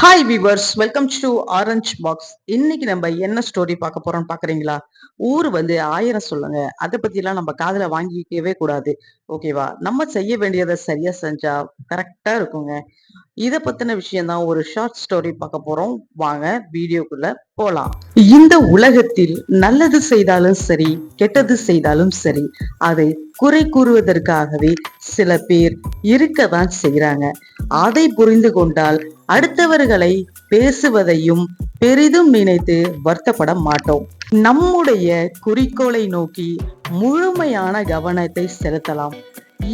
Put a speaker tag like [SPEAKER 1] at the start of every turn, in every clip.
[SPEAKER 1] Hi viewers welcome to orange box இன்னைக்கு நம்ம என்ன ஸ்டோரி பார்க்க போறோம்னு பாக்குறீங்களா ஊர் வந்து ஆயிரம் சொல்லுங்க. அதை பத்தி எல்லாம் நம்ம காதுல வாங்கிக்கவே கூடாது. ஓகேவா நம்ம செய்ய வேண்டியதை சரியா செஞ்சா கரெக்டா இருக்குங்க. இதை பத்தின விஷயம் தான் ஒரு ஷார்ட் ஸ்டோரி பார்க்க போறோம். வாங்க வீடியோக்குள்ள போலாம். இந்த உலகத்தில் நல்லது செய்தாலும் சரி கெட்டது செய்தாலும் சரி அதை குறை கூறுவதற்காகவே சில பேர் இருக்கதான் செய்கிறாங்க அதை புரிந்து கொண்டால் அடுத்தவர்களை பேசுவதையும் பெரிதும் நினைத்து வருத்தப்பட மாட்டோம். நம்முடைய குறிக்கோளை நோக்கி முழுமையான கவனத்தை செலுத்தலாம்.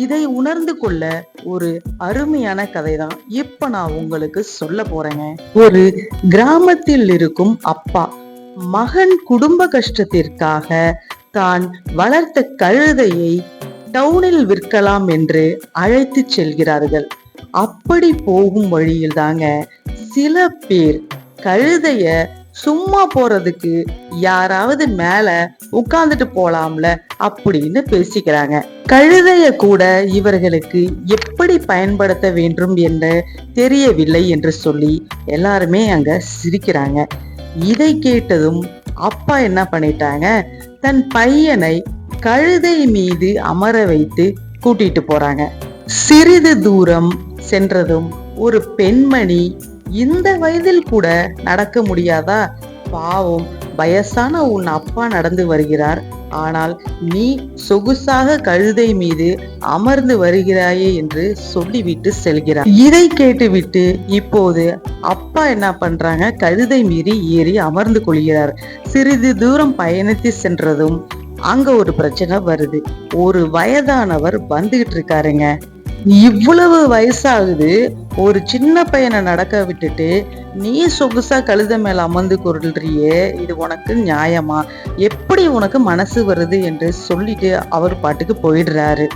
[SPEAKER 1] இதை உணர்ந்து கொள்ள ஒரு அருமையான கதை தான் இப்ப நான் உங்களுக்கு சொல்ல போறேங்க. ஒரு கிராமத்தில் இருக்கும் அப்பா மகன் குடும்ப கஷ்டத்திற்காக தான் வளர்த்த கழுதையை டவுனில் விற்கலாம் என்று அழைத்து செல்கிறார்கள். அப்படி போகும் வழியில் தாங்க சில பேர் கழுதைய சும்மா போறதுக்கு யாராவது மேல உட்கார்ந்துட்டு போலாம்ல அப்படின்னு பேசிக்கிறாங்க. கழுதைய கூட இவர்களுக்கு எப்படி பயன்படுத்த வேண்டும் என்று தெரியவில்லை என்று சொல்லி எல்லாருமே அங்க சிரிக்கிறாங்க. இதை கேட்டதும் அப்பா என்ன பண்ணிட்டாங்க? தன் பையனை கழுதை மீது அமர வைத்து கூட்டிட்டு போறாங்க. சிறிது தூரம் சென்றதும் ஒரு பெண்மணி இந்த வயதில் கூட நடக்க முடியாதா? பாவம் வயசான உன் அப்பா நடந்து வருகிறார். ஆனால் நீ சொகுசாக கழுதை மீது அமர்ந்து வருகிறாயே என்று சொல்லிவிட்டு செல்கிறார். இதை கேட்டுவிட்டு இப்போது அப்பா என்ன பண்றாங்க? கழுதை மீறி ஏறி அமர்ந்து கொள்கிறார். சிறிது தூரம் பயணித்து சென்றதும் அங்க ஒரு பிரச்சனை வருது. ஒரு வயதானவர் வந்துகிட்டு இருக்காருங்க. இவ்வளவு வயசாகுது ஒரு சின்ன பையனை நடக்க விட்டுட்டு நீ சொகுசா கழுத மேல அமர்ந்து கொள்றியே இது உனக்கு நியாயமா? எப்படி உனக்கு மனசு வருது என்று சொல்லிட்டு அவர் பாட்டுக்கு போயிடுறாரு.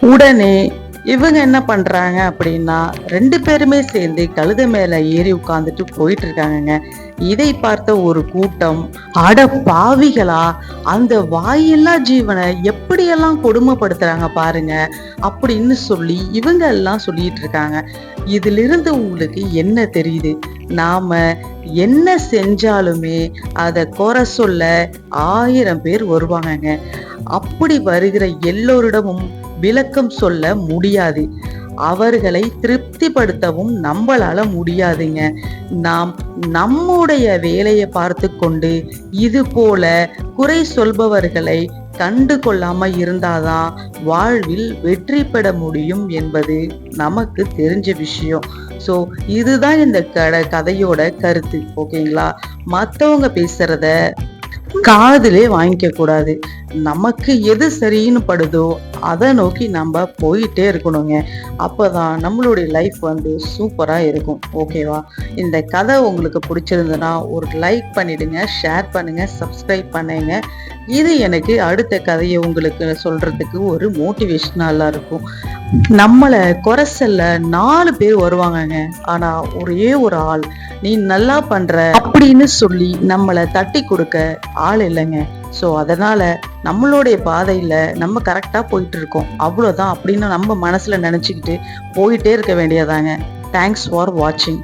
[SPEAKER 1] உடனே இவங்க என்ன பண்றாங்க அப்படின்னா ரெண்டு பேருமே சேர்ந்து கழுத மேல ஏறி உட்காந்துட்டு போயிட்டு இருக்காங்கங்க இதை பார்த்த ஒரு கூட்டம் அட பாவிகளா அந்த வாயில்லா ஜீவனை எப்படியெல்லாம் கொடுமைப்படுத்துறாங்க பாருங்க அப்படின்னு சொல்லி இவங்க எல்லாம் சொல்லிட்டு இருக்காங்க இதுல இருந்து உங்களுக்கு என்ன தெரியுது? நாம என்ன செஞ்சாலுமே அதை குறை சொல்ல ஆயிரம் பேர் வருவாங்கங்க. அப்படி வருகிற எல்லோரிடமும் விளக்கம் சொல்ல முடியாது. அவர்களை திருப்திப்படுத்தவும் நம்மளால முடியாதுங்க. நாம் நம்முடைய வேலையை பார்த்து கொண்டு இது போல குறை சொல்பவர்களை கண்டு கொள்ளாம இருந்தாதான் வாழ்வில் வெற்றி பெற முடியும் என்பது நமக்கு தெரிஞ்ச விஷயம். ஸோ இதுதான் இந்த கட கதையோட கருத்து. ஓகேங்களா? மற்றவங்க பேசுறத காதிலே வாங்கிக்க கூடாது. நமக்கு எது சரின்னு படுதோ அதை நோக்கி நம்ம போயிட்டே இருக்கணுங்க. அப்போ தான் நம்மளுடைய லைஃப் வந்து சூப்பராக இருக்கும். ஓகேவா இந்த கதை உங்களுக்கு பிடிச்சிருந்ததுன்னா ஒரு லைக் பண்ணிடுங்க ஷேர் பண்ணுங்க சப்ஸ்கிரைப் பண்ணுங்க. இது எனக்கு அடுத்த கதையை உங்களுக்கு சொல்கிறதுக்கு ஒரு மோட்டிவேஷ்னலாக இருக்கும். நம்மளை குறைசல்ல நாலு பேர் வருவாங்கங்க. ஆனா ஒரே ஒரு ஆள் நீ நல்லா பண்ற அப்படின்னு சொல்லி நம்மளை தட்டி கொடுக்க ஆள் இல்லைங்க. ஸோ அதனால நம்மளுடைய பாதையில் நம்ம கரெக்டாக போயிட்டு இருக்கோம் அவ்வளோதான் அப்படின்னு நம்ம மனசில் நினச்சிக்கிட்டு போயிட்டே இருக்க வேண்டியதாங்க. தேங்க்ஸ் ஃபார் வாட்சிங்